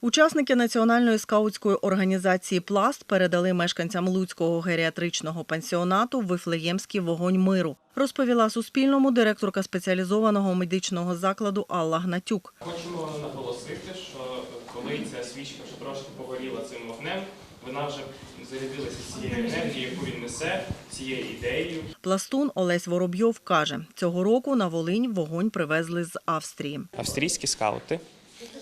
Учасники національної скаутської організації Пласт передали мешканцям Луцького геріатричного пансіонату Вифлеємський вогонь миру. Розповіла Суспільному директорка спеціалізованого медичного закладу Алла Гнатюк. Хочемо наголосити, що коли ця свічка вже трошки погоріла цим вогнем, вона вже зарядилася цією енергією, яку він несе, цією ідеєю. Пластун Олесь Воробйов каже, цього року на Волинь вогонь привезли з Австрії. Австрійські скаути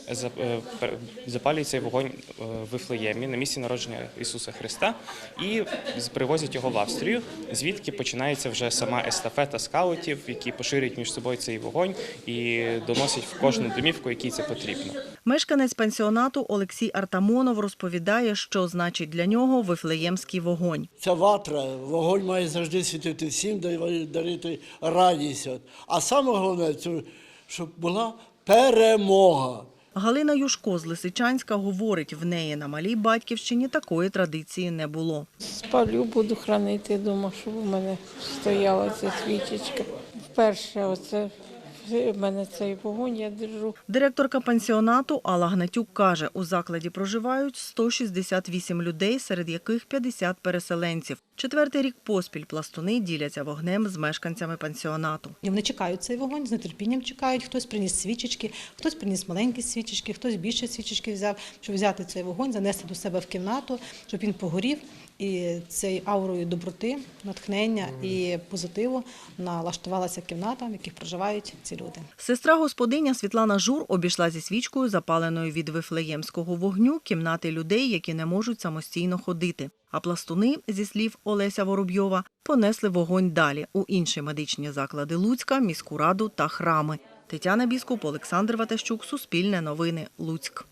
е, цей вогонь е, в Вифлеємі на місці народження Ісуса Христа і привозять його в Австрію, звідки починається вже сама естафета скаутів, які поширюють між собою цей вогонь і доносять в кожну домівку, якій це потрібно. Мешканець пансіонату Олексій Артамонов розповідає, що значить для нього вифлеємський вогонь. Ця ватра, вогонь має завжди світити всім, дарити радість. А саме головне, це, щоб була перемога. Галина Юшко з Лисичанська говорить, в неї на малій батьківщині такої традиції не було. Спалю, буду хранити вдома, щоб у мене стояла ця свічечка. Вперше оце в мене цей вогонь я держу. Директорка пансіонату Алла Гнатюк каже, у закладі проживають 168 людей, серед яких 50 переселенців. Четвертий рік поспіль пластуни діляться вогнем з мешканцями пансіонату. І вони чекають цей вогонь, з нетерпінням чекають. Хтось приніс свічечки, хтось приніс маленькі свічечки, хтось більше свічечки взяв, щоб взяти цей вогонь, занести до себе в кімнату, щоб він погорів. І цією аурою доброти, натхнення і позитиву налаштувалася кімната, в яких проживають ці люди. Сестра господиня Світлана Жур обійшла зі свічкою, запаленою від вифлеємського вогню, кімнати людей, які не можуть самостійно ходити. А пластуни, зі слів Олеся Воробйова, понесли вогонь далі у інші медичні заклади Луцька, міську раду та храми. Тетяна Біскуп, Олександр Ватащук, Суспільне новини, Луцьк.